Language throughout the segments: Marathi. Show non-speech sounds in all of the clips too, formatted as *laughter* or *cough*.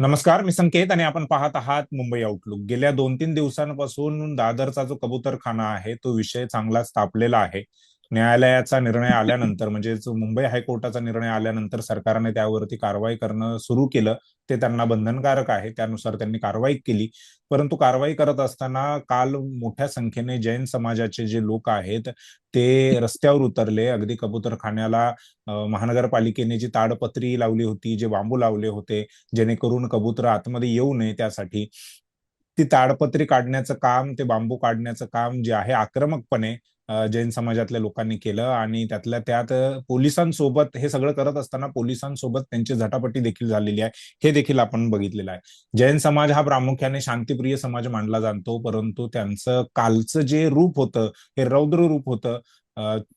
नमस्कार मी संकेत आणि आपण पाहत आहात मुंबई आउटलुक गेल्या दोन तीन दिवसांपासून दादरचा जो कबूतरखाना आहे तो विषय चांगलाच तापलेला आहे. न्यायालयाचा निर्णय आल्यानंतर म्हणजेच मुंबई हायकोर्टाचा निर्णय आल्यानंतर सरकारने त्यावरती कारवाई करणं सुरू केलं ते त्यांना बंधनकारक आहे त्यानुसार त्यांनी कारवाई केली. परंतु कारवाई करत असताना काल मोठ्या संख्येने जैन समाजाचे जे लोक आहेत ते रस्त्यावर उतरले. अगदी कबूतरखान्याला महानगरपालिकेने जी ताडपत्री लावली होती जे बांबू लावले होते जेणेकरून कबूतर आतमध्ये येऊ नये त्यासाठी ती ताडपत्री काढण्याचं काम ते बांबू काढण्याचं काम जे आहे आक्रमकपणे जैन समाजातल्या लोकांनी केलं आणि त्यातल्या त्यात पोलिसांसोबत हे सगळं करत असताना पोलिसांसोबत त्यांची झटापटी देखील झालेली आहे. हे देखील आपण बघितलेलं आहे. जैन समाज हा प्रामुख्याने शांतीप्रिय समाज मानला जातो परंतु त्यांचं कालचं जे रूप होतं हे रौद्र रूप होतं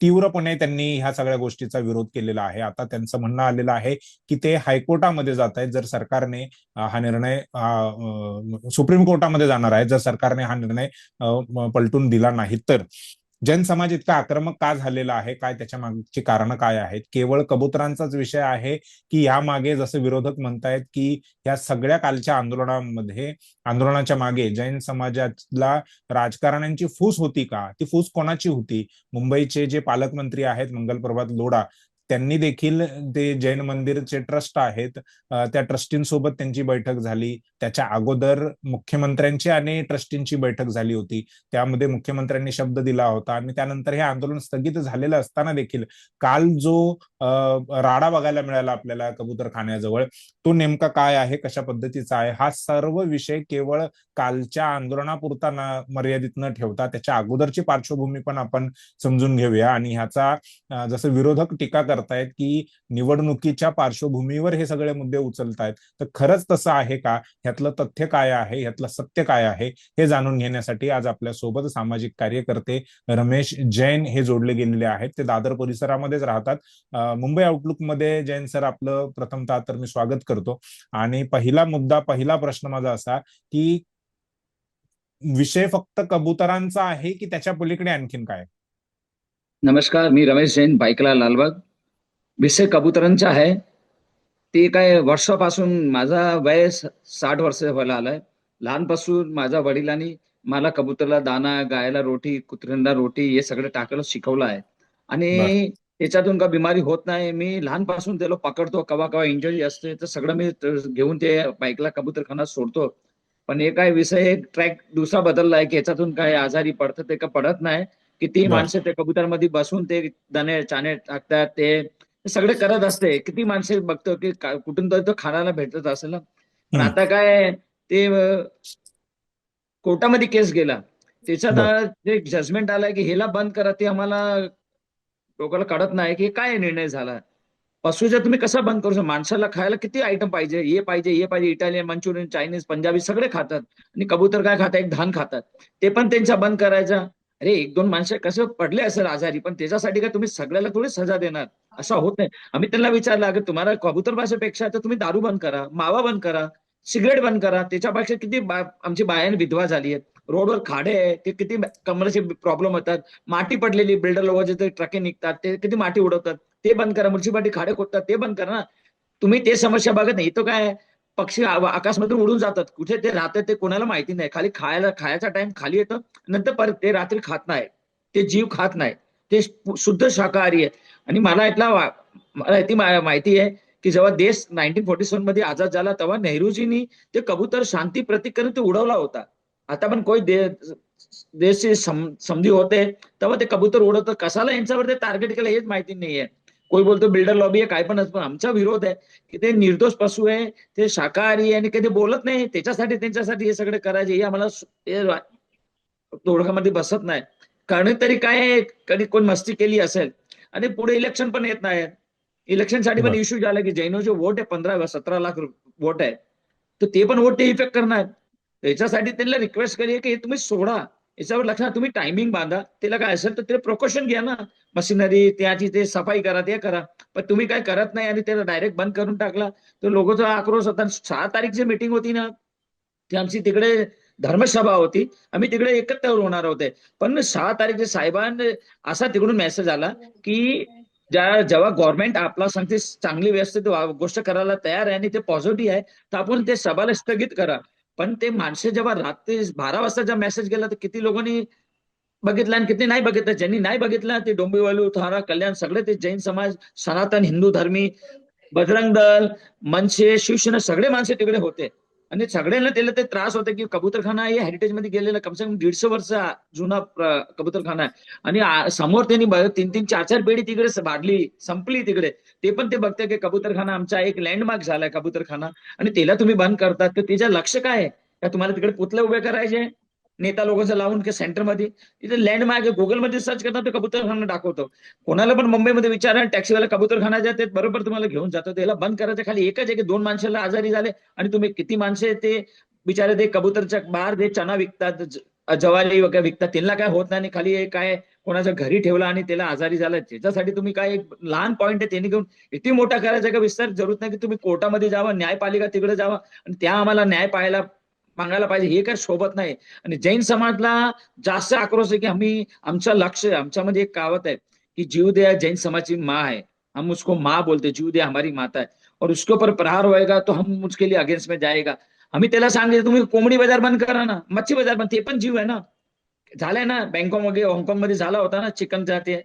तीव्रपणे त्यांनी ह्या सगळ्या गोष्टीचा विरोध केलेला आहे. आता त्यांचं म्हणणं आलेलं आहे की ते हायकोर्टामध्ये जात आहेत. जर सरकारने हा निर्णय सुप्रीम कोर्टामध्ये जाणार आहे जर सरकारने हा निर्णय पलटून दिला नाही तर. जैन समाज इतका आक्रमक का झालेला आहे? काय त्याच्या मागची कारण काय आहेत? केवळ कबुतरांचाच विषय आहे की यामागे जसं विरोधक म्हणतायत की या सगळ्या कालच्या आंदोलनामध्ये आंदोलनाच्या मागे जैन समाजातला राजकारण्यांची फूस होती का? ती फूस कोणाची होती? मुंबईचे जे पालकमंत्री आहेत मंगल प्रभात लोढा त्यांनी देखील ते जैन मंदिरचे ट्रस्ट आहेत. त्या ट्रस्टींसोबत त्यांची बैठक झाली. त्याच्या अगोदर मुख्यमंत्र्यांची आणि ट्रस्टींची बैठक झाली होती. त्यामध्ये मुख्यमंत्र्यांनी शब्द दिला होता आणि त्यानंतर हे आंदोलन स्थगित झालेलं असताना देखील काल जो राडा बघायला मिळाला आपल्याला कबूतर खाण्याजवळ तो नेमका काय आहे कशा पद्धतीचा आहे हा सर्व विषय केवळ कालच्या आंदोलनापुरता मर्यादित न ठेवता त्याच्या अगोदरची पार्श्वभूमी पण आपण समजून घेऊया. आणि ह्याचा जसं विरोधक टीका करतायत की निवडणुकीच्या पार्श्वभूमीवर हे सगळे मुद्दे उचलतायत. तर खरंच तसं आहे का? ह्यातलं तथ्य काय आहे? ह्यातलं सत्य काय आहे? हे जाणून घेण्यासाठी आज आपल्यासोबत सामाजिक कार्यकर्ते रमेश जैन हे जोडले गेलेले आहेत. ते दादर परिसरामध्येच राहतात. मुंबई आउटलुकमध्ये जैन सर आपलं प्रथमतः तर मी स्वागत करतो. आणि पहिला मुद्दा पहिला प्रश्न माझा असा की विषय फक्त कबुतरांचा आहे की त्याच्या पलीकडे आणखीन काय? नमस्कार मी रमेश जैन बाईकला लालबाग. विषय कबुतरांचा आहे. ते काय वर्षापासून माझा वय साठ वर्ष व्हायला आलाय. लहानपासून माझ्या वडिलांनी मला कबुतरला दाना गायला रोटी कुत्र्यांना रोटी हे सगळं टाकायला शिकवलं आहे. आणि त्याच्यातून का बिमारी होत नाही. मी लहानपासून त्याला पकडतो कवा कवा इंजुरी असते तर सगळं मी घेऊन ते बाईकला कबूतरखाना सोडतो. पण हे काय विषय एक ट्रॅक दुसरा बदलला आहे की याच्यातून काय आजारी पडतं ते का पडत नाही किती माणसं ते कबूतरमध्ये बसून ते दाणे चाणे टाकतात ते सगळे करत असते. किती माणसे बघतो की कुठून तरी तो खाण्याला भेटत असेल ना. पण आता काय ते कोर्टामध्ये केस गेला. त्याच्यात जे जजमेंट आलाय की हेला बंद करा ते आम्हाला लोकांना कळत नाही की काय निर्णय झाला. पशुच्या तुम्ही कसा बंद करू शकता? माणसाला खायला किती आयटम पाहिजे? हे पाहिजे हे पाहिजे इटालियन मंचुरियन चायनीज पंजाबी सगळे खातात. आणि कबूतर काय खातात? एक धान खातात. ते पण त्यांचा बंद करायचा. अरे एक दोन माणसं कसं पडले असेल आजारी पण त्याच्यासाठी काय तुम्ही सगळ्याला थोडी सजा देणार? असं होत नाही. आम्ही त्यांना विचारलं अगं तुम्हाला कबूतर भाषेपेक्षा तर तुम्ही दारू बंद करा मावा बंद करा सिगरेट बंद करा त्याच्यापेक्षा किती आमची बायान विधवा झाली आहेत. रोडवर खाडे आहे ते किती कमरेचे प्रॉब्लेम होतात. माती पडलेली बिल्डर लोक जे ट्रके निघतात ते किती माती उडवतात. ते बंद करा म्युन्सिपाल्टी खाडे खोदतात ते बंद करा ना. तुम्ही ते समस्या बघत नाही. तो काय पक्षी आकाशमधून उडून जातात. कुठे ते राहतात ते कोणाला माहिती नाही. खाली खायला खायचा टाइम खाली येतो. नंतर परत ते रात्री खात नाही. ते जीव खात नाही. ते शुद्ध शाकाहारी आहे. आणि मला इथला मला ती माहिती आहे की जेव्हा देश नाईन्टीन फोर्टी सेव्हनमध्ये आझाद झाला तेव्हा नेहरूजींनी ते कबूतर शांती प्रतीक करून ते उडवला होता. आता पण कोई दे देशची समधी होते तेव्हा ते कबूतर उडवत कशाला यांच्यावर ते टार्गेट केलं हेच माहिती नाहीये. कोई बोलतो बिल्डर लॉबी आहे काय पण पण आमचा विरोध आहे की ते निर्दोष पशु आहे ते शाकाहारी आहे आणि कधी बोलत नाही. त्याच्यासाठी त्यांच्यासाठी हे सगळे करायचे. हे आम्हाला तोडगामध्ये बसत नाही. कारण तरी काय कधी कोण मस्ती केली असेल? आणि पुढे इलेक्शन पण येत नाही. इलेक्शनसाठी पण इश्यू झाला की जैनोचे वोट आहे पंधरा सतरा लाख वोट आहे. तर ते पण वोट ते इफेक्ट करणार. याच्यासाठी त्यांना रिक्वेस्ट करूया की तुम्ही सोडा. याच्यावर लक्षात तुम्ही टायमिंग बांधा. त्याला काय असेल तर ते प्रोकोशन घ्या ना. मशिनरी त्याची ते सफाई करा ते करा. पण तुम्ही काय करत नाही आणि त्याला डायरेक्ट बंद करून टाकला. तर लोकांचा आक्रोश होता. सहा तारीखची मीटिंग होती ना. ती आमची तिकडे धर्मसभा होती. आम्ही तिकडे एकत्र होणार होते. पण सहा तारीखचे साहेबांना असा तिकडून मेसेज आला की ज्या जेव्हा गव्हर्नमेंट आपला सांगते चांगली व्यवस्थित गोष्ट करायला तयार आहे आणि ते पॉझिटिव्ह आहे तर आपण ते सभाला स्थगित करा. पण ते माणसे जेव्हा रात्री बारा वाजता जेव्हा मेसेज गेला तर किती लोकांनी बघितला आणि किती नाही बघितलं? ज्यांनी नाही बघितलं ते डोंबिवली थारा कल्याण सगळे ते जैन समाज सनातन हिंदू धर्मी बजरंग दल मनसे शिवसेना सगळे माणसे तिकडे होते. आणि सगळ्यांना त्याला ते त्रास होता की कबूतरखाना हे हेरिटेजमध्ये गेलेला कमसे कम दीडशे वर्ष जुना कबूतरखाना आहे. आणि समोर त्यांनी तीन तीन चार चार पेढी तिकडे स- संपली तिकडे. ते पण ते बघते की कबूतरखाना आमचा एक लँडमार्क झालाय कबूतरखाना. आणि त्याला तुम्ही बंद करतात. तर त्याचं लक्ष काय आहे? का तुम्हाला तिकडे पुतले उभे करायचे? नेता लोकांचं लावून की सेंटरमध्ये इथे लँडमार्क गुगलमध्ये सर्च करतात ते कबूतरखाना दाखवतो. कोणाला पण मुंबईमध्ये विचारा टॅक्सीवाला कबूतरखाना जाते बरोबर तुम्हाला घेऊन जातो. त्याला बंद करायचं खाली एकच आहे की दोन माणसाला आजारी झाले आणि तुम्ही किती माणसे ते बिचारे ते कबूतरच्या बाहेर ते चना विकतात जवारी वगैरे विकतात. त्यांना काय होत नाही खाली काय कोणाच्या घरी ठेवला आणि त्याला आजारी झाला. त्याच्यासाठी तुम्ही काय एक लहान पॉईंट आहे त्यांनी घेऊन किती मोठा करायचा का विस्तार? जरूरत नाही की तुम्ही कोर्टामध्ये जावा न्यायपालिका तिकडे जावा आणि त्या आम्हाला न्याय पाहायला मागायला पाहिजे हे काय शोभत नाही. आणि जैन समाजला जास्त आक्रोश आहे की आम्ही आमचं लक्ष आमच्यामध्ये एक कावत आहे की जीव दया जैन समाज की माँ है हम उसको माँ बोलते जीव दया हमारी माता है. और उसके ऊपर प्रहार होएगा तो हम उसके लिए अगेन्स्ट में जाएगा. आम्ही त्याला सांगितलं तुम्ही कोंबडी बाजार बंद करा ना मच्छी बाजार बंद ते पण जीव आहे ना. झालंय ना बँकॉक वगैरे हाँगकाँगमध्ये झाला होता ना चिकन जाते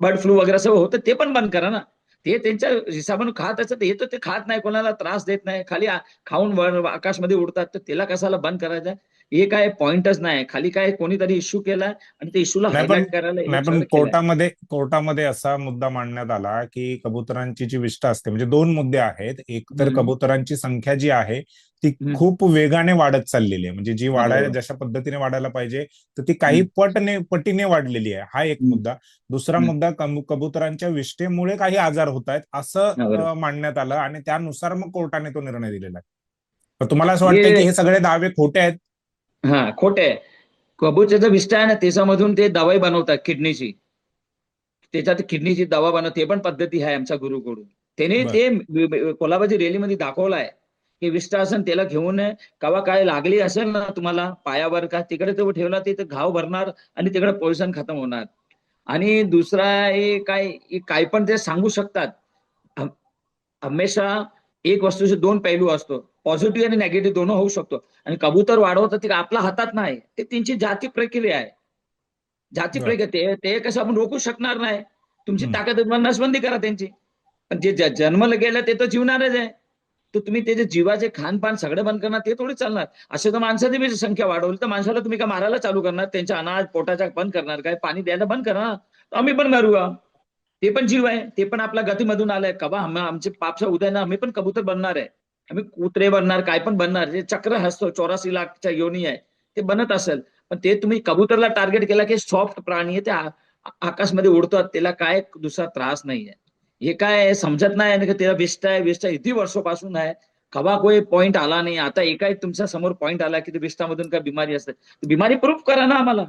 बर्ड फ्लू वगैरे सगळं होतं ते पण बंद करा ना. ते त्यांच्या हिसाबाने खात असतात हे तर ते खात नाही कोणाला त्रास देत नाही खाली खाऊन आकाशमध्ये उडतात तर त्याला कशाला बंद करायचं हे काय पॉइंटच नाही खाली काय कोणीतरी इश्यू केलाय आणि ते इश्यूला हायलाइट करायला पण. कोर्टामध्ये कोर्टामध्ये असा मुद्दा मांडण्यात आला की कबुतरांची जी विष्ठा असते म्हणजे दोन मुद्दे आहेत एक तर. कबुतरांची संख्या जी आहे ती. खूप वेगाने वाढत चाललेली आहे. म्हणजे जी वाढायला. जशा पद्धतीने वाढायला पाहिजे तर ती काही पटने पटीने वाढलेली आहे. हा एक. मुद्दा. दुसरा. मुद्दा कबुतरांच्या विष्ठेमुळे काही आजार होत आहेत असं मांडण्यात आलं आणि त्यानुसार मग कोर्टाने तो निर्णय दिलेला आहे. तर तुम्हाला असं वाटतं की हे सगळे दावे खोटे आहेत? हा खोटे आहे कबूतरचा विष्ठा आहे ना त्याच्यामधून ते दवाई बनवतात किडनीची. त्याच्यात किडनीची दवा बनवत पण पद्धती आहे आमच्या गुरुकडून. त्याने. ते वि- वि- कोल्हापूरची रॅलीमध्ये दाखवलाय की विष्ठा असेल त्याला घेऊन कवा काय लागली असेल ना तुम्हाला पायावर का तिकडे तो ठेवला तिथे घाव भरणार आणि तिकडे पोल्युशन खतम होणार. आणि दुसरा हे काय काय पण ते सांगू शकतात. हम- हमेशा एक वस्तूचे दोन पैलू असतो. पॉझिटिव्ह आणि नेगेटिव्ह दोन होऊ शकतो. आणि कबूतर वाढवतं ते आपल्या हातात नाही. ते त्यांची जाती प्रक्रिया आहे. जाती. प्रक्रिया ते ते कसं आपण रोखू शकणार नाही. तुमची. ताकद नसबंदी करा त्यांची. पण जे ज- जन्मला गेलं ते तर जीवणारच आहे. तर तुम्ही त्याचे जीवाचे खानपान सगळं बंद करणार ते थोडी चालणार. असे तर माणसाची बी संख्या वाढवली. तर माणसाला तुम्ही काय मारायला चालू करणार? त्यांच्या अनाज पोटाच्या बंद करणार काय? पाणी द्यायला बंद करणार? तर आम्ही पण मारूया ते पण जीव आहे. ते पण आपल्या गतीमधून आलंय. कवा आम्ही आमचे पापच्या उदयानं आम्ही पण कबूतर बनणार आहे. आम्ही कुत्रे बनणार काय पण बनणार. जे चक्र हसतो चौरासी लाखच्या योनी आहे ते बनत असेल. पण ते तुम्ही कबूतरला टार्गेट केला की सॉफ्ट प्राणी आहे ते आकाशमध्ये उडतात. त्याला काय दुसरा त्रास नाही आहे हे काय समजत नाही आणि त्याला विष्ट आहे विष्ट किती वर्षापासून आहे. कवा कोई पॉइंट आला नाही. आता एका एक तुमच्यासमोर पॉइंट आला की ते विष्टामधून काय बिमारी असते. बिमारी प्रूफ करा ना आम्हाला.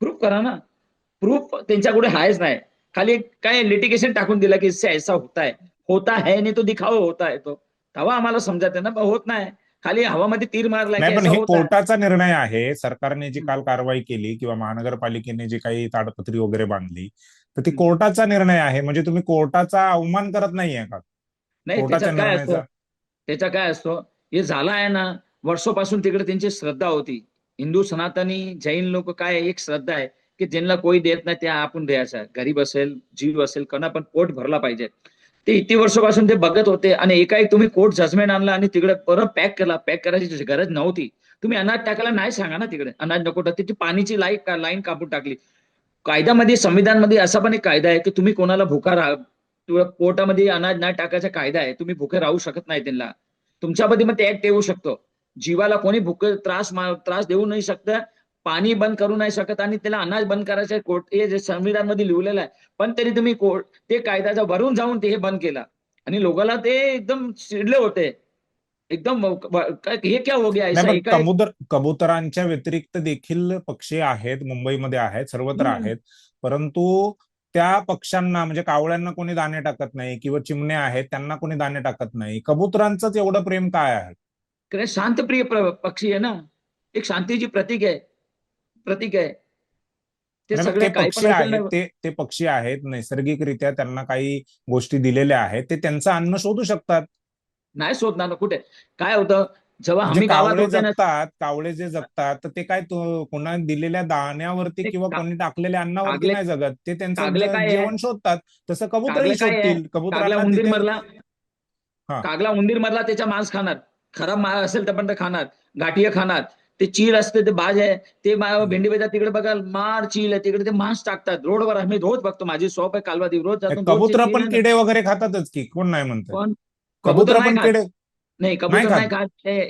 प्रूफ करा ना. प्रूफ त्यांच्याकडे आहेच नाही. खाली काय लिटिगेशन टाकून दिलं की इससे ऐसा होता है होता है नाही तो दिखावा होता है तो. तेव्हा आम्हाला समजत आहे ना होत नाही. खाली हवामध्ये तीर मारला की. कोर्टाचा निर्णय आहे. सरकारने जी काल कारवाई केली किंवा महानगरपालिकेने जी काही ताडपत्री वगैरे बांधली तर ती. कोर्टाचा निर्णय आहे. म्हणजे तुम्ही कोर्टाचा अवमान करत नाहीये का? नाही त्याच्यात काय असतं? त्याचा काय असतो? हे झाला आहे ना वर्षापासून तिकडे त्यांची श्रद्धा होती. हिंदू सनातनी जैन लोक काय एक श्रद्धा आहे की ज्यांना कोणी देत नाही त्या आपण द्यायचा. गरीब असेल जीव असेल कोणा पण पोट भरला पाहिजे. ते इतकी वर्षापासून ते बघत होते आणि एकाएक तुम्ही कोर्ट जजमेंट आणला आणि तिकडे परत पॅक केला. पॅक करायची गरज नव्हती. तुम्ही अनाज टाकायला नाही सांगा ना तिकडे. अनाज नको टाक तिची पाणीची लाइट लाईन कापून टाकली. कायद्यामध्ये संविधानमध्ये असा पण एक कायदा आहे की तुम्ही कोणाला भुका राहा किंवा पोटामध्ये अनाज नाही टाकायचा कायदा आहे तुम्ही भुके राहू शकत नाही त्यांना. तुमच्यामध्ये मग ते ऍक्ट येऊ शकतो. जीवाला कोणी भूक त्रास त्रास देऊ नाही शकत पाणी बंद करू नाही शकत आणि त्याला अनाज बंद करायचं कोर्ट हे जे संविधानमध्ये लिहिलेलं आहे. पण तरी तुम्ही कोर्ट ते कायद्याचा भरून जाऊन ते हे बंद केला. आणि लोकांना ते एकदम चिडले होते. एकदम हे क्या हो गया? कबूतर कबुतरांच्या व्यतिरिक्त देखील पक्षी आहेत मुंबईमध्ये आहेत सर्वत्र. आहेत. परंतु त्या पक्ष्यांना म्हणजे कावळ्यांना कोणी दाणे टाकत नाही किंवा चिमण्या आहेत त्यांना कोणी दाणे टाकत नाही. कबुतरांचंच एवढं प्रेम काय आहे? कारण शांतप्रिय प्र- पक्षी आहे ना. एक शांतीची प्रतीक आहे. प्रतीक आहे. ते सगळे पक्षी आहेत ते ते पक्षी आहेत नैसर्गिकरित्या त्यांना काही गोष्टी दिलेल्या आहेत ते त्यांचं अन्न शोधू शकतात. नाही शोधणार ना कुठे? काय होतं? जेव्हा आम्ही कावळे जगतात कावळे जे जगतात तर ते काय कोणा दिलेल्या दाण्यावरती किंवा कोणी टाकलेल्या अन्नावरती नाही जगत. ते त्यांचं? जेवण शोधतात. तसं कबूतरही आहे? शोधतील. उंदीर मरला. कागला उंदीर मरला त्याच्या मांस खाणार. खराब माल असेल तर पण ते खाणार. गाठीय खाणार. ते चील असते ते बाज आहे. ते भेंडी बेजार तिकडे बघाल मार चील आहे. तिकडे ते मांस टाकतात. रोडवर आम्ही रोज बघतो. माझी शॉप आहे कालवादी रोज जातो. कबूतर पण. किडे वगैरे खातातच की? कोण नाही म्हणत कबूतर पण नाही किडे नाही कबूतर. नाही हा.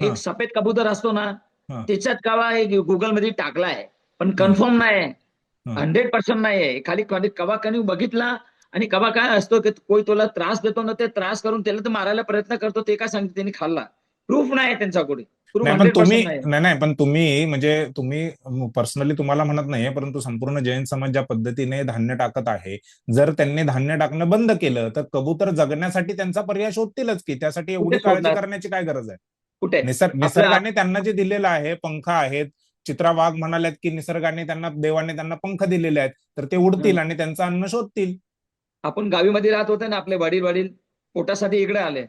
एक सफेद कबूतर असतो ना. त्याच्यात कावा एक गुगलमध्ये टाकलाय पण कन्फर्म नाही हा. हंड्रेड पर्सेंट नाही आहे खाली कवा कधी बघितला आणि कवा काय असतो की कोई तुला त्रास देतो ना ते त्रास करून त्याला तर मारायला प्रयत्न करतो ते काय सांगते त्यांनी खाल्ला प्रूफ नाही आहे त्यांच्याकडे नाही तुम्ही नाही नाही पण तुम्ही म्हणजे तुम्ही पर्सनली तुम्हाला म्हणत नाहीये परंतु संपूर्ण जैन समाज ज्या पद्धतीने धान्य टाकत आहे जर त्यांनी धान्य टाकणं बंद केलं तर कबूतर जगण्यासाठी त्यांचा पर्याय शोधतीलच की त्यासाठी एवढी काळजी? करण्याची काय गरज आहे? कुठे? निसर्ग निसर्गाने त्यांना जे दिलेलं आहे पंख आहेत चित्रा वाघ म्हणाल्यात की निसर्गाने त्यांना देवाने त्यांना पंख दिलेले आहेत तर ते उडतील आणि त्यांचं अन्न शोधतील. आपण गावीमध्ये राहत होते ना आपले वडील वडील पोटासाठी इकडे आले.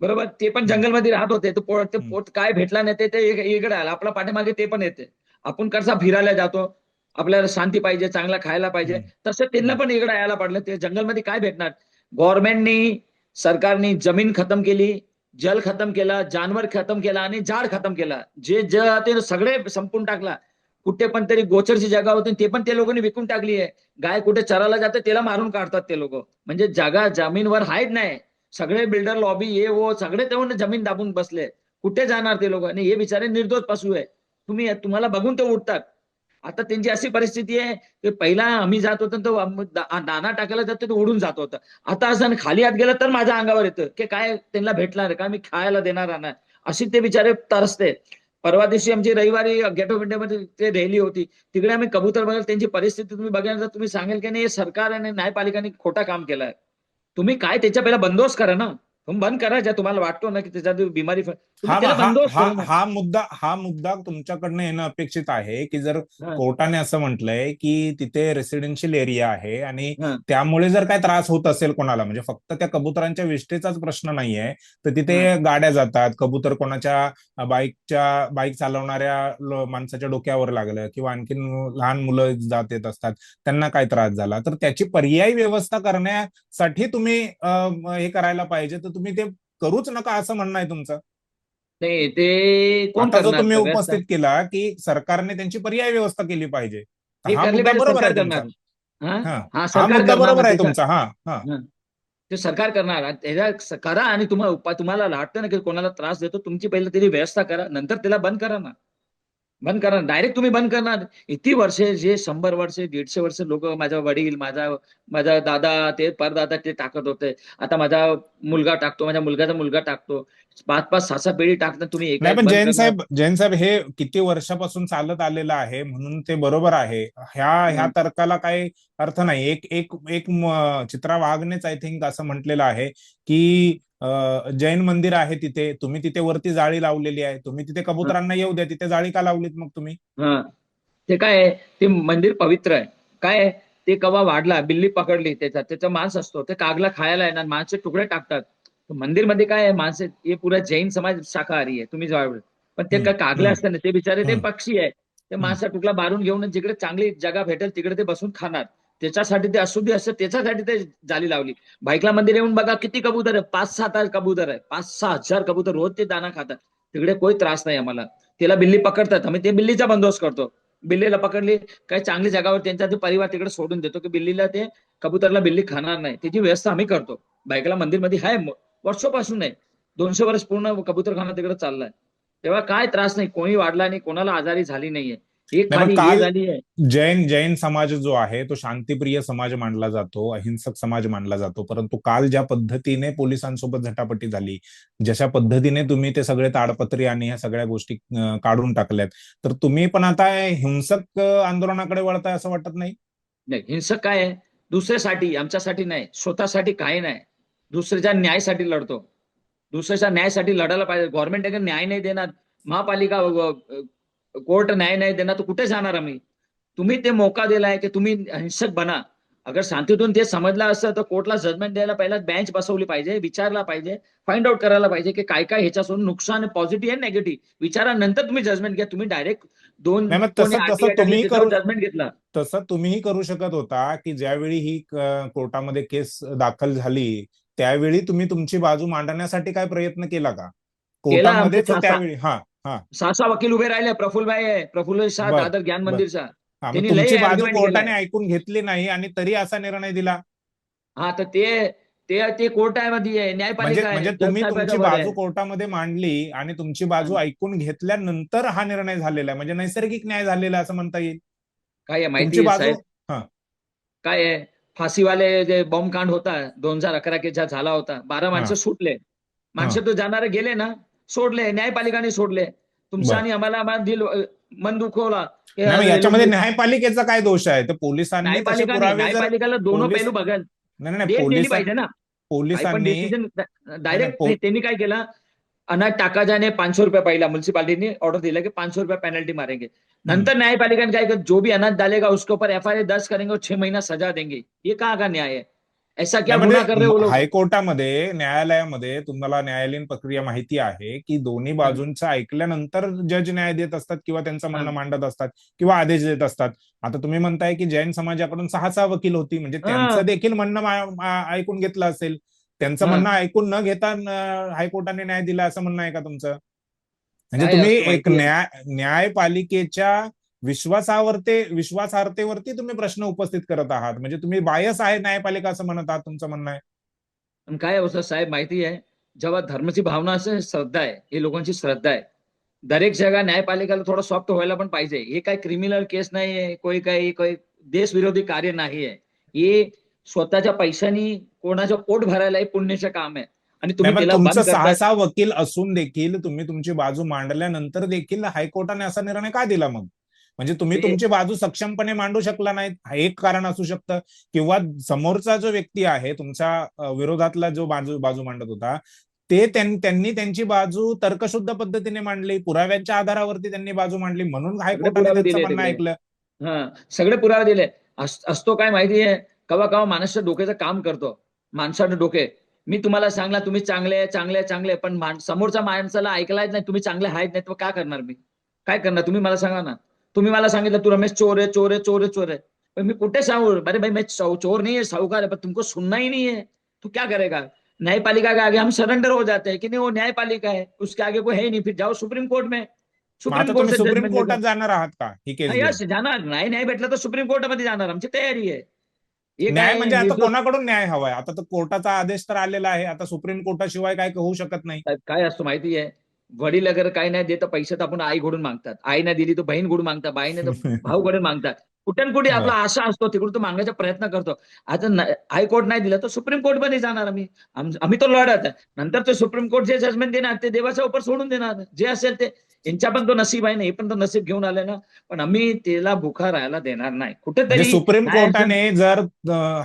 बरोबर? ते पण जंगलमध्ये राहत होते. तर पोट ते. पोट काय भेटला नाही ते- ते इक- इकडे आलं. आपल्या पाठीमागे ते पण येते. आपण कसा फिरायला जातो? आपल्याला शांती पाहिजे चांगला खायला पाहिजे. तसं त्यांना पण इकडे यायला पडलं. ते जंगलमध्ये काय भेटणार? गव्हर्नमेंटनी सरकारने जमीन खतम केली जल खतम केला जानवर खतम केला आणि झाड खतम केला. जे ज ते सगळे संपून टाकला. कुठे पण तरी गोचरची जागा होती ते पण ते लोकांनी विकून टाकली आहे. गाय कुठे चरायला जाते त्याला मारून काढतात ते लोक. म्हणजे जागा जमीनवर आहेत नाही. सगळे बिल्डर लॉबी हे वो सगळे तेवढे जमीन दाबून बसले. कुठे जाणार ते लोक? आणि हे बिचारे निर्दोष पासू आहे. तुम्ही तुम्हाला बघून ते उठतात आता त्यांची अशी परिस्थिती आहे की पहिला आम्ही जात होतो तर दाना टाकायला जातो ते उडून जात होता. आता असं आणि खाली आत गेलं तर माझ्या अंगावर येतं. की काय त्यांना भेटणार? का मी खायला देणार नाही अशी ते बिचारे तरसते. परवा दिवशी आमची रविवारी गेट ऑफ इंडियामध्ये ते रॅली होती. तिकडे आम्ही कबूतर बघाल त्यांची परिस्थिती तुम्ही बघायला तर तुम्ही सांगेल की नाही हे सरकार आणि न्यायपालिकाने खोटा काम केलंय. तुम्ही काय त्याच्या पहिला बंदोबस्त करा ना. बंद करा ज्या तुम्हाला वाटतो ना की त्याच्यात बिमारी हा हा हा. हा मुद्दा हा मुद्दा तुमच्याकडनं येणं अपेक्षित आहे की जर हा. कोर्टाने असं म्हटलंय की तिथे रेसिडेन्शियल एरिया आहे आणि हा. त्यामुळे जर काय त्रास होत असेल कोणाला म्हणजे फक्त त्या कबुतरांच्या विष्ठेचाच प्रश्न नाहीये तर तिथे गाड्या जातात कबूतर कोणाच्या बाईकच्या बाईक चालवणाऱ्या माणसाच्या डोक्यावर लागलं किंवा आणखीन लहान मुलं जात येत असतात त्यांना काय त्रास झाला तर त्याची पर्यायी व्यवस्था करण्यासाठी तुम्ही हे करायला पाहिजे तर तुम्ही ते करूच नका असं म्हणणं आहे तुमचं. नाही ते कोण आता जो करणार? तुम्ही? उपस्थित केला की सरकारने त्यांची पर्यायी व्यवस्था केली पाहिजे. तर हे हा करले मुद्दा पाहिजे, बरोबर आहे सरकार तुमचा. करणार. हा? हा. हा हा सरकार मुद्दा करणार बरोबर ना आहे त्याचा- तुमचा. हा हा. ते सरकार करणार. आणि स- करा आणि तुम्हाला उपा- तुम्हाला वाटतं ना की कोणाला त्रास देतो तुमची पहिलं तरी व्यवस्था करा नंतर त्याला बंद करा ना. बंद करा डायरेक्ट तुम्ही बंद करणार. इतकी वर्षे जे शंभर वर्षे दीडशे वर्ष लोक माझा वडील माझा माझा दादा ते परदादा ते टाकत होते. आता माझा मुलगा टाकतो माझ्या मुलगाचा मुलगा टाकतो. पाच पाच सहा सहा पिढी टाकतात तुम्ही. पण जैन करणार. साहेब जैन साहेब हे किती वर्षापासून चालत आलेलं आहे म्हणून ते बरोबर आहे. ह्या ह्या. तर्काला काही अर्थ नाही. एक एक एक चित्रा वाघनेच आय थिंक असं म्हटलेलं आहे की जैन मंदिर आहे तिथे. तुम्ही तिथे वरती जाळी लावलेली आहे. तुम्ही तिथे कबुतरांना येऊ द्या. तिथे जाळी का लावलीत मग तुम्ही? हा. ते काय आहे? ते मंदिर पवित्र आहे. काय ते कवा वाढला? बिल्ली पकडली त्याचा. त्याचा मांस असतो. ते कागला खायला येणार. मांसचे तुकडे टाकतात. मंदिरमध्ये काय आहे? माणसं हे पुरा जैन समाज शाकाहारी आहे. तुम्ही जवळ पण ते काय कागले हम्म. असतात ना ते बिचारे ते. पक्षी आहे. ते मांसा तुकडा बारून घेऊन जिकडे चांगली जागा भेटेल तिकडे ते बसून खाणार. त्याच्यासाठी ते असू दे असं त्याच्यासाठी ते जाली लावली. भाईकला मंदिर येऊन बघा किती कबूतर आहे पाच सात कबूतर आहे पाच सहा हजार कबूतर रोज ते दाना खातात. तिकडे कोई त्रास नाही आम्हाला. त्याला बिल्ली पकडतात. आम्ही ते बिल्लीचा बंदोबस्त करतो. बिल्लीला पकडली काही चांगली जागावर त्यांचा ते परिवार तिकडे सोडून देतो की बिल्लीला ते कबूतरला बिल्ली खाणार नाही. त्याची व्यवस्था आम्ही करतो. बायकला मंदिरमध्ये आहे. वर्षोपासून आहे दोनशे वर्ष पूर्ण कबूतरखाना तिकडे चाललाय. तेव्हा काय त्रास नाही. कोणी वाढला नाही. कोणाला आजारी झाली नाहीये. जैन जैन समाज जो आहे तो शांतिप्रिय समाज मानला जातो अहिंसक समाज मानला जातो. परंतु काल ज्या पद्धतीने पोलिसांसोबत झटापटी झाली जशा पद्धतीने तुम्ही ते सगळे ताडपत्री आणि ह्या सगळ्या गोष्टी काढून टाकल्यात तर तुम्ही पण आता हिंसक आंदोलनाकडे वळताय असं वाटत नाही? नाही हिंसक काय आहे? दुसऱ्यासाठी आमच्यासाठी नाही स्वतःसाठी काही नाही. दुसऱ्याच्या न्यायसाठी लढतो. दुसऱ्याच्या न्यायासाठी लढायला पाहिजे. गव्हर्नमेंट न्याय नाही देणार महापालिका कोर्ट न्याय नाही देणार तर कुठे जाणार आम्ही? तुम्ही ते मोका दिलाय की तुम्ही हिंसक बना. अगर शांतीतून ते समजलं असतं तर कोर्टला जजमेंट द्यायला पहिला बेंच बसवली पाहिजे विचारला पाहिजे फाइंड आउट करायला पाहिजे की काय काय ह्याच्यापासून नुकसान पॉझिटिव्ह आणि निगेटिव्ह विचारानंतर तुम्ही जजमेंट घ्या. तुम्ही डायरेक्ट दोन जजमेंट घेतला. तसं तुम्हीही करू शकत होता की ज्यावेळी ही कोर्टामध्ये केस दाखल झाली त्यावेळी तुम्ही तुमची बाजू मांडण्यासाठी काय प्रयत्न केला का? सहा- त्यावेळी हा. सहा सहा वकील उभे राहिले प्रफुल्लभाई आहे. प्रफुल्ल शाह बर, दादर ज्ञान बर. मंदिरचा. हा, मग त्यांनी लय तुमची बाजू argument कोर्टाने केलाय. ऐकून घेतली नाही आणि तरी असा निर्णय दिला. हा तर ते ते ते कोर्टामध्ये आहे म्हणजे न्यायपालिका आहे म्हणजे जज तुम्ही साहेबाच्या तुमची आहे. बाजू कोर्टामध्ये मांडली आणि तुमची बाजू. ऐकून घेतल्यानंतर हा निर्णय झालेला आहे. म्हणजे नैसर्गिक न्याय झालेला आहे असं म्हणता येईल. काय आहे माहिती तुमची आहे बाजू साहेब? काय आहे फाशीवाले जे बॉम्ब कांड होता दोन हजार अकरा केचा झाला होता. बारा माणसं सुटले. माणसं तो जाणारे गेले ना. सोडले न्यायपालिकाने सोडले. तुमचं. आणि आम्हाला आम्हाला दिल मन दुखवला. नाही, याच्यामध्ये लोक- न्यायपालिकेचा काय दोष आहे? तर पोलिसांनी तसे पुरावे जर न्यायपालिकाला दोन पोलीस- पैलू बघाल. नाही नाही डेट दिली पोलिसां पाहिजे ना. पण पोलिसांनी डिसिजन डायरेक्ट पो- त्यांनी काय केलं? अनाज टाकाजाने पाचशे रुपये पहिला. म्युन्सिपालिटीने ऑर्डर दिला की पाचशे रुपये पेनल्टी मारेंगे. नंतर न्यायपालिका ने क्या जो भी अनाज डालेगा उसके ऊपर एफ आई दर्ज करेंगे और छह महीना सजा देंगे. ये कहाँ का न्याय है? ऐसा क्या गुना कर रहे हो म्हणजे लोग हायकोर्टामध्ये न्यायालयामध्ये तुम्हाला न्यायालयीन प्रक्रिया माहिती आहे की दोन्ही बाजूंचं ऐकल्यानंतर जज न्याय देत असतात किंवा त्यांचं म्हणणं. मांडत असतात किंवा आदेश देत असतात आता तुम्ही म्हणताय की जैन समाजाकडून सहा सहा वकील होती म्हणजे. त्यांचं देखील म्हणणं ऐकून घेतलं असेल त्यांचं. म्हणणं ऐकून न घेता हायकोर्टाने न्याय दिला असं म्हणणं आहे का तुमचं म्हणजे तुम्ही एक? न्याय न्यायपालिकेच्या विश्वासावरते विश्वासार्हतेवरती तुम्ही प्रश्न उपस्थित करत आहात. म्हणजे तुम्ही बायस आहे न्यायपालिका असं म्हणत आहात तुमचं म्हणणं आहे? पण काय होतं साहेब माहिती आहे जेव्हा धर्माची भावना असेल श्रद्धा आहे ही लोकांची श्रद्धा आहे. दरेक जगा न्यायपालिकेला थोडं सॉफ्ट व्हायला पण पाहिजे. हे काय क्रिमिनल केस नाही आहे कोई काही काही देशविरोधी कार्य नाही आहे. हे स्वतःच्या पैशानी कोणाचं पोट भरायला हे पुण्याचं काम आहे. आणि तुम्ही सहा सहा वकील असून देखील तुम्ही तुमची बाजू मांडल्यानंतर देखील हायकोर्टाने असा निर्णय का दिला मग? म्हणजे तुम्ही तुमची बाजू सक्षमपणे मांडू शकला नाहीत. हे एक कारण असू शकतं. किंवा समोरचा जो व्यक्ती आहे तुमच्या अ, विरोधातला जो बाजू बाजू मांडत होता ते त्यां- त्यांनी त्यांची बाजू तर्कशुद्ध पद्धतीने मांडली. पुराव्यांच्या आधारावरती त्यांनी बाजू मांडली. म्हणून हायकोर्टाने. ऐकलं. हा सगळे पुरावे दिले. अस- असतो काय माहिती आहे कवा कवा माणसाच्या डोक्याचं काम करतो. माणसाचं डोके. मी तुम्हाला सांगला तुम्ही चांगले चांगले चांगले पण समोरच्या माणसाला ऐकलाच नाही तुम्ही चांगले आहेत नाही तर काय करणार मी? काय करणार? तुम्ही मला सांगा ना. तुम्ही मला सांगितलं तू रमेश चोर है चोर है चोर है चोर है पण मी कुठे सांगू अरे भाई मैं चोर नहीं है साहूकार है पर तुमको सुनना ही नहीं है तो क्या करेगा? न्यायपालिका के आगे हम सरेंडर हो जाते हैं कि नहीं? वो न्यायपालिका है उसके आगे कोई है ही नहीं। फिर जाओ सुप्रीम कोर्ट में। मग आता तुम्ही से सुप्रीम कोर्टात जाणार आहात का ही हा, घेऊन? यस जाणार नाही नाही भेटलं तर सुप्रीम कोर्टामध्ये जाणार आमची तयारी आहे. हे न्याय म्हणजे आता कोणाकडून न्याय हवाय? आता तर कोर्टाचा आदेश तर आलेला आहे आता सुप्रीम कोर्टाशिवाय काय होऊ शकत नाही. काय असतं माहिती आहे वडील अगर काही नाही देत पैसे तर आपण आईकडून मागतात. आई नाही दिली तर बहीणकडून मागतात. बाईने तर *laughs* भाऊकडून मागतात. कुठे न कुठे आपला आशा असतो तिकडून तो मागण्याचा प्रयत्न करतो. आता हायकोर्ट नाही दिला तर सुप्रीम कोर्टमध्ये जाणार आम्ही. आम- आम्ही तो लढत आहे. नंतर ते सुप्रीम कोर्ट जे जजमेंट देणार ते देवाच्या उपर सोडून देणार. जे असेल ते. यांच्या पण तो नसीब आहे ना हे पण तो नसीब घेऊन आले ना. पण आम्ही त्याला भुखा राहायला देणार नाही. म्हणजे कुठेतरी सुप्रीम न्याय- कोर्टाने जर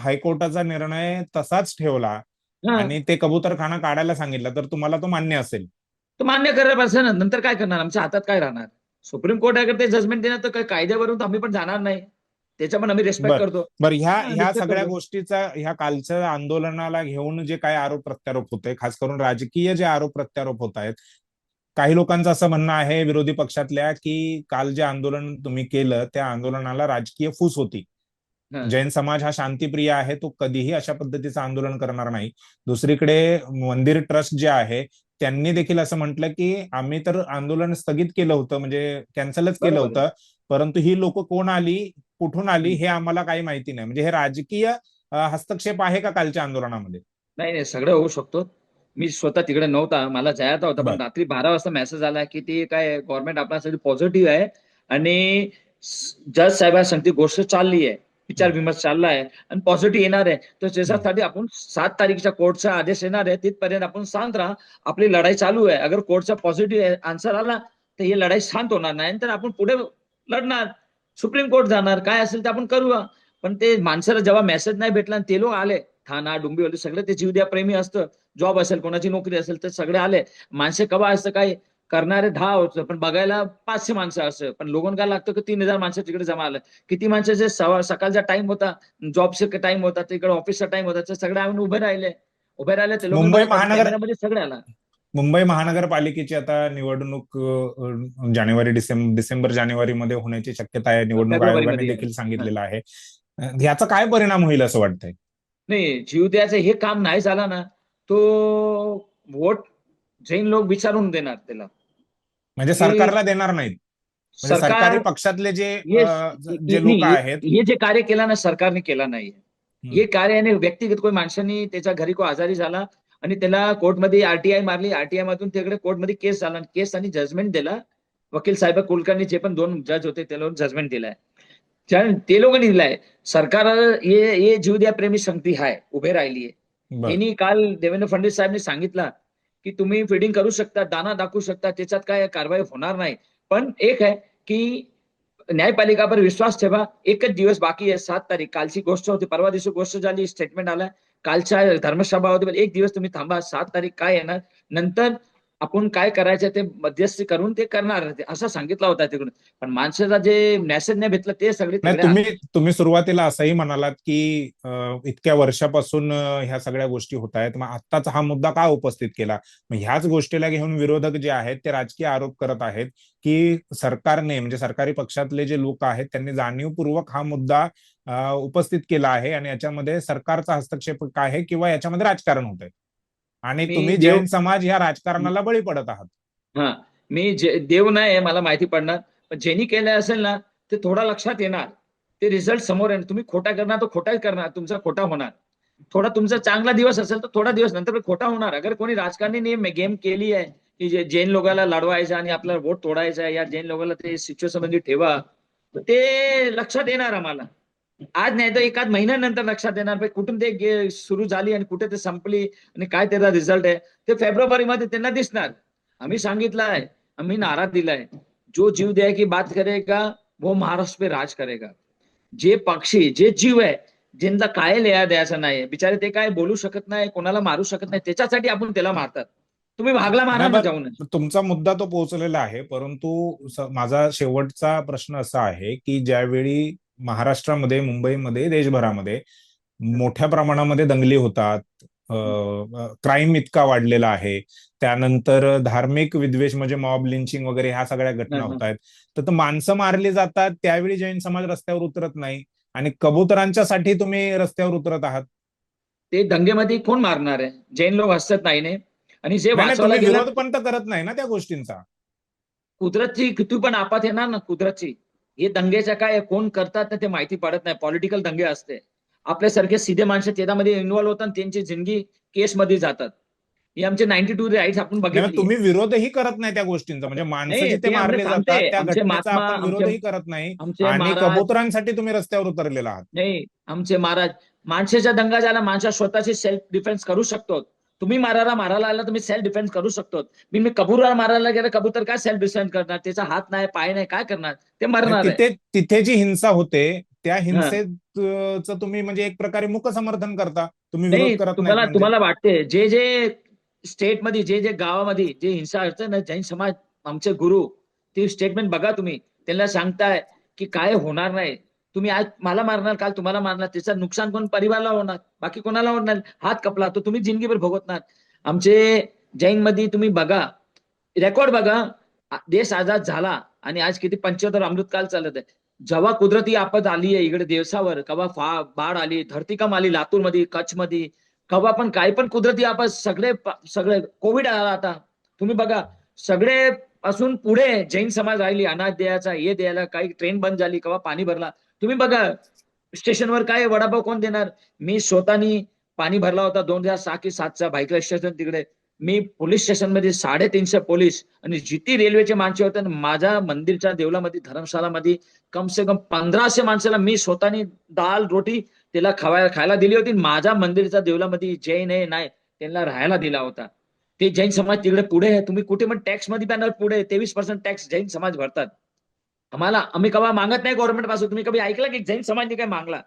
हायकोर्टाचा निर्णय तसाच ठेवला आणि ते कबूतरखाना काढायला सांगितलं तर तुम्हाला तो मान्य असेल. तो मान्य पाहिजे ना नंतर काय करणार? आमच्या हातात काय राहणार? सुप्रीम कोर्ट अगर ते जजमेंट देणार? तर काय कायद्यावरून तर आम्ही पण जाणार नाही. त्याच्या पण आम्ही रिस्पेक्ट. करतो. बरं ह्या ह्या सगळ्या. गोष्टीचा ह्या कालच्या आंदोलनाला घेऊन जे काय आरोप प्रत्यारोप होते खास करून राजकीय जे आरोप प्रत्यारोप होत आहेत काही लोकांचं असं म्हणणं आहे विरोधी पक्षातल्या की काल जे आंदोलन तुम्ही केलं त्या आंदोलनाला राजकीय फूस होती. जैन समाज हा शांतिप्रिय आहे तो कधीही अशा पद्धतीचं आंदोलन करणार नाही. दुसरीकडे मंदिर ट्रस्ट जे आहे त्यांनी देखील असं म्हटलं की आम्ही तर आंदोलन स्थगित केलं होतं म्हणजे कॅन्सलच केलं. होतं. परंतु ही लोक कोण आली कुठून आली हे आम्हाला काही माहिती नाही. म्हणजे हे राजकीय हस्तक्षेप आहे का कालच्या आंदोलनामध्ये? नाही नाही सगळं होऊ शकतो. मी स्वतः तिकडे नव्हता मला जायचा होता पण. रात्री बारा वाजता मेसेज आला की ते काय गव्हर्नमेंट आपल्यासाठी पॉझिटिव्ह आहे आणि जज साहेबांसाठी गोष्ट चालली आहे विचार विमर्श चालला आहे आणि पॉझिटिव्ह येणार आहे. तर त्याच्यासाठी आपण सात तारीखच्या कोर्टचा आदेश येणार आहे. तिथपर्यंत आपण शांत राहा. आपली लढाई चालू आहे. अगर कोर्टचा पॉझिटिव्ह आन्सर आला तर ही लढाई शांत होणार नाही. तर आपण पुढे लढणार. सुप्रीम कोर्ट जाणार. काय असेल ते आपण करूया. पण ते माणसाला जेव्हा मेसेज नाही भेटला आणि ते लोक आले ठाणा डोंबिवली सगळे ते जीवद्या प्रेमी असतं. जॉब असेल कोणाची नोकरी असेल तर सगळे आले. माणसे कवा असतं काय करणारे दहा होतं पण बघायला पाचशे माणसं असं. पण लोकांना काय लागतं की तीन हजार माणसं तिकडे जमा आलं. किती माणसाचे सवा- सकाळचा टाइम होता जॉबचा टाइम होता तिकडे ऑफिसचा टाइम होता ते सगळे आम्ही उभे राहिले. उभे राहिले ते मुंबई महानगर- कॅमेऱ्यामध्ये सगळे आला. मुंबई महानगरपालिकेची आता निवडणूक जानेवारी डिसेंबर डिसेंबर जानेवारी मध्ये होण्याची शक्यता आहे. निवडणूक आयोगाने. देखील सांगितलेलं आहे. याचा काय परिणाम होईल असं वाटतंय? नाही जीव द्यायचं हे काम नाही झालं ना तो वोट जैन लोक विचारून देणार त्याला. म्हणजे सरकारला देणार नाहीत. म्हणजे सरकारी पक्षातले जे जे लोक आहेत. हे जे कार्य केलं ना सरकारने केलं नाही. हे कार्य व्यक्तिगत कोणी माणसांनी त्याच्या घरी को आजारी झाला आणि त्याला कोर्टमध्ये आरटीआय मारली आरटीआय मधून त्याकडे कोर्टमध्ये केस झाला केस आणि जजमेंट दिला. वकील साहेब कुलकर्णी जे पण दोन जज होते ते लोक जजमेंट दिलाय. ते लोकांनी दिलाय. सरकार हे जीव द्या प्रेमी संगती आहे उभे राहिली आहे. त्यांनी काल देवेंद्र फडणवीस साहेबनी सांगितलं की तुम्ही फिडिंग करू शकता दाना दाखवू शकता त्याच्यात काय कारवाई होणार नाही. पण एक आहे की न्यायपालिकावर विश्वास ठेवा एकच दिवस बाकी आहे सात तारीख. कालची गोष्ट होती परवा दिवशी गोष्ट झाली स्टेटमेंट आला. कालच्या धर्मसभा होती एक दिवस तुम्ही थांबा सात तारीख काय येणार? नंतर आपण काय करायचं ते मध्यस्थी करून ते करणार असं सांगितलं होता तिकडून. पण माणसाचा जे मेसेज नाही भेटलं ते सगळे तुम्ही तुम्ही सुरुवातीला असंही म्हणालात की इतक्या वर्षापासून ह्या सगळ्या गोष्टी होत आहेत. मग आत्ताच हा मुद्दा का उपस्थित केला? मग ह्याच गोष्टीला घेऊन विरोधक जे आहेत ते राजकीय आरोप करत आहेत की सरकारने म्हणजे सरकारी पक्षातले जे लोक आहेत त्यांनी जाणीवपूर्वक हा मुद्दा उपस्थित केला आहे आणि याच्यामध्ये सरकारचा हस्तक्षेप काय आहे किंवा याच्यामध्ये राजकारण होत आहे आणि तुम्ही जैन समाज ह्या राजकारणाला बळी पडत आहात. हा मी जे देव नाही मला माहिती पडणार. पण ज्यांनी केलं असेल ना ते थोडा लक्षात येणार. ते रिझल्ट समोर येणार. तुम्ही खोटा करणार तर खोटाच करणार तुमचा खोटा होणार. थोडा तुमचा चांगला दिवस असेल तर थोडा दिवस नंतर खोटा होणार. अगर कोणी राजकारणी गेम केली आहे की जे जैन लोकांना लढवायचं आणि आपला वोट तोडायचा आहे या जैन लोकांना ते सिच्युएशनमध्ये ठेवा ते लक्षात येणार आम्हाला. आज नाही तर एकाच महिन्यानंतर लक्षात येणार कुठून ते सुरू झाली आणि कुठे ते संपली आणि काय त्याचा रिझल्ट आहे. ते फेब्रुवारीमध्ये त्यांना दिसणार. आम्ही सांगितलं आहे. आम्ही नारा दिलाय जो जीव द्या की बात करेगा वो महाराष्ट्र पे राज करेगा. जे पक्षी जे जीव आहे ज्यांचा काय लिहा द्यायचा नाही बिचारे ते काय बोलू शकत नाही कोणाला मारू शकत नाही त्याच्यासाठी आपण त्याला मारतात. तुम्ही भागला मारा जाऊन. तुमचा मुद्दा तो पोहोचलेला आहे परंतु माझा शेवटचा प्रश्न असा आहे की ज्यावेळी महाराष्ट्रामध्ये मुंबईमध्ये देशभरामध्ये मोठ्या प्रमाणामध्ये दंगली होतात. क्राईम इतका वाढलेला आहे. त्यानंतर धार्मिक विद्वेष म्हणजे मॉब लिंचिंग वगैरे ह्या सगळ्या घटना. होत आहेत तर माणसं मारली जातात. त्यावेळी जैन समाज रस्त्यावर उतरत नाही. आणि कबुतरांच्यासाठी तुम्ही रस्त्यावर उतरत आहात. ते दंगेमध्ये कोण मारणार आहे? जैन लोक हसत नाही ने. आणि जे विरोध पण तर करत नाही ना त्या गोष्टींचा. कुदरतची किती पण आपात येणार ना कुदरतची. हे दंगेच्या काय कोण करतात ना ते माहिती पडत नाही. पॉलिटिकल दंगे असते. आपल्यासारखे सीधे माणसं त्याच्यामध्ये इन्व्हॉल्व्ह होतात त्यांची जिंदगी केसमध्ये जातात. हे आमचे नाईन्टी टू राईट्स आपण बघितले तुम्ही विरोधही करत नाही त्या गोष्टींचा. म्हणजे माणसं ते मारले जातात त्या घटनेचा आपण विरोधही करत नाही. आणि कबुतरांसाठी तुम्ही रस्त्यावर उतरलेला आहात. नाही आमचे महाराज माणसाचा दंगा झाला माणसा स्वतःची सेल्फ डिफेन्स करू शकतो. तुम्ही मारायला मारायला आला तुम्ही सेल्फ डिफेन्स करू शकतो मी मी कबूरला मारायला गेलं कबूतर काय सेल्फ डिफेन्स करणार? त्याचा हात नाही पाय नाही काय करणार? ते मरणार. तिथे तिथे जी हिंसा होते त्या हिंसेच तुम्ही म्हणजे एक प्रकारे मुक समर्थन करता तुम्ही तुम्हाला म्हणजे. तुम्हाला वाटते जे जे स्टेटमध्ये जे जे गावामध्ये जे हिंसा असते ना जैन समाज आमचे गुरु ते स्टेटमेंट बघा तुम्ही. त्यांना सांगताय की काय होणार नाही. तुम्ही आज मला मारणार काल तुम्हाला मारणार त्याचं नुकसान पण परिवाराला होणार बाकी कोणाला होणार? हात कपला तर तुम्ही जिंदगीभर भोगवणार. आमचे जैनमध्ये तुम्ही बघा रेकॉर्ड बघा देश आजाद झाला आणि आज किती पंच्याहत्तर अमृतकाल चालत आहे. जेव्हा कुदरती आपत आली आहे इकडे देवसावर केव्हा फा बाढ आली धरतीकम आली लातूरमध्ये कच्छमध्ये केव्हा पण काही पण कुदरती आपत सगळे सगळे कोविड आला आता. तुम्ही बघा सगळे पासून पुढे जैन समाज राहिली अनाज द्यायचा हे द्यायला काही ट्रेन बंद झाली केव्हा पाणी भरला. तुम्ही बघा स्टेशनवर काय वडापाव कोण देणार? मी स्वतःनी पाणी भरला होता दोन हजार सहा की सातचा बाईकला स्टेशन तिकडे. मी पोलीस स्टेशनमध्ये साडेतीनशे पोलीस आणि जिती रेल्वेचे माणसे होते आणि माझ्या मंदिरच्या देवलामध्ये धर्मशालामध्ये कम से कम पंधराशे माणसाला मी स्वतःनी दाल रोटी त्याला खावायला खायला दिली होती माझ्या मंदिरच्या देवलामध्ये जैन आहे नाही त्यांना राहायला दिला होता. ते जैन समाज तिकडे पुढे आहे. तुम्ही कुठे पण टॅक्समध्ये पॅनल पुढे तेवीस पर्सेंट टॅक्स जैन समाज भरतात. आम्हाला आम्ही कवा मागत नाही गव्हर्नमेंटपासून. तुम्ही कधी ऐकलं की जैन समाजने काय मागला?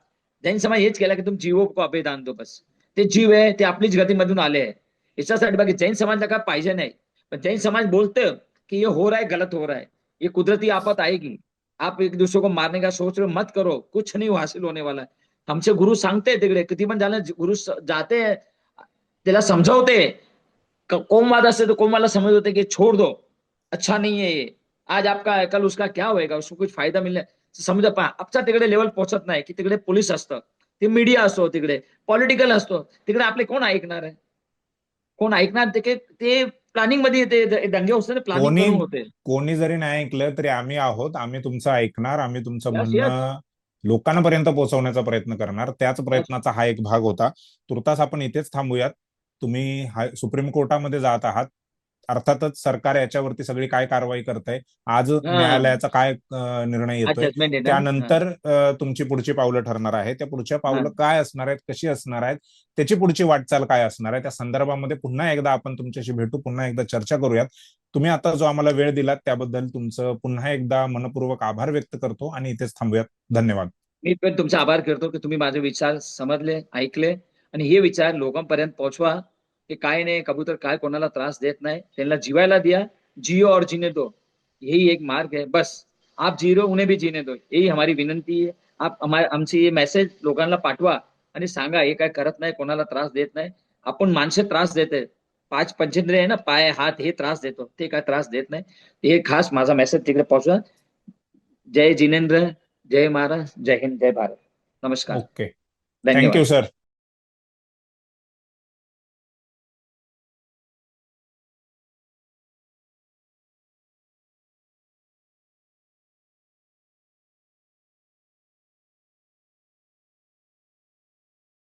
जैन समाज हेच केला की तुम्ही जीवो को अभेदान दो बस. ते जीव आहे ते आपलीच गतीमधून आले आहे. याच्यासाठी बाकी जैन समाजला काय पाहिजे नाही. पण जैन समाज बोलतं कि ये हो रहा है गलत हो रहा है. ये कुदरती आफत आएगी. आप एक दूसरे को मारने का सोच रहे हो, मत करो. कुछ नहीं हासिल होने वाला है. आमचे गुरु सांगते तिकडे किती पण झालं गुरु जाते त्याला समजावते. कोमवाद असते तर कोमवाला समज होते की छोड़ दो. अच्छा नहीं है. आज आपका कल उसका क्या होएगा? उसको कुछ फायदा मिळणे समजा पहा आमच्या तिकडे लेवल पोहोचत नाही की तिकडे पोलीस असतं ते मीडिया असतो तिकडे पॉलिटिकल असतो तिकडे आपले कोण ऐकणार आहे? कोण ऐकणार ते ते प्लॅनिंगमध्ये दंगे होते प्लॅनिंग होते. कोणी जरी नाही ऐकलं तरी आम्ही आहोत आम्ही तुमचं ऐकणार आम्ही तुमचं म्हणणं लोकांपर्यंत पोहोचवण्याचा प्रयत्न करणार. त्याच प्रयत्नाचा हा एक भाग होता. तुर्तास आपण इथेच थांबूयात. तुम्ही सुप्रीम कोर्टामध्ये जात आहात. अर्थातच सरकार याच्यावरती सगळी काय कारवाई करतंय? आज न्यायालयाचा काय निर्णय येतोय? त्यानंतर तुमची पुढची पावलं ठरणार आहे त्या पुढच्या पावलं काय असणार आहेत? कशी असणार आहेत? त्याची पुढची वाटचाल काय असणार आहे? त्या संदर्भामध्ये पुन्हा एकदा आपण तुमच्याशी भेटू पुन्हा एकदा चर्चा करूयात. तुम्ही आता जो आम्हाला वेळ दिलात त्याबद्दल तुमचं पुन्हा एकदा मनपूर्वक आभार व्यक्त करतो आणि इथेच थांबूयात. धन्यवाद. मी पण तुमचा आभार करतो की तुम्ही माझे विचार समजले ऐकले आणि हे विचार लोकांपर्यंत पोहोचवा. की काय नाही कबूतर काय कोणाला त्रास देत नाही त्यांना जीवायला द्या जियो और जीने दो. यही एक मार्ग है बस. आप जी रहे हो उन्हें भी जीने दो. यही हमारी विनंती आहे आप हमारे आमची हे मेसेज लोकांना पाठवा आणि सांगा हे काय करत नाही कोणाला त्रास देत नाही? आपण माणसे त्रास देते पाच पंचेंद्रिय आहे ना पाय हात हे त्रास देतो. ते काय त्रास देत नाही. हे खास माझा मेसेज तिकडे पोहोचवा. जय जिनेंद्र जय महाराज जय हिंद जय भारत. नमस्कार. Okay thank you sir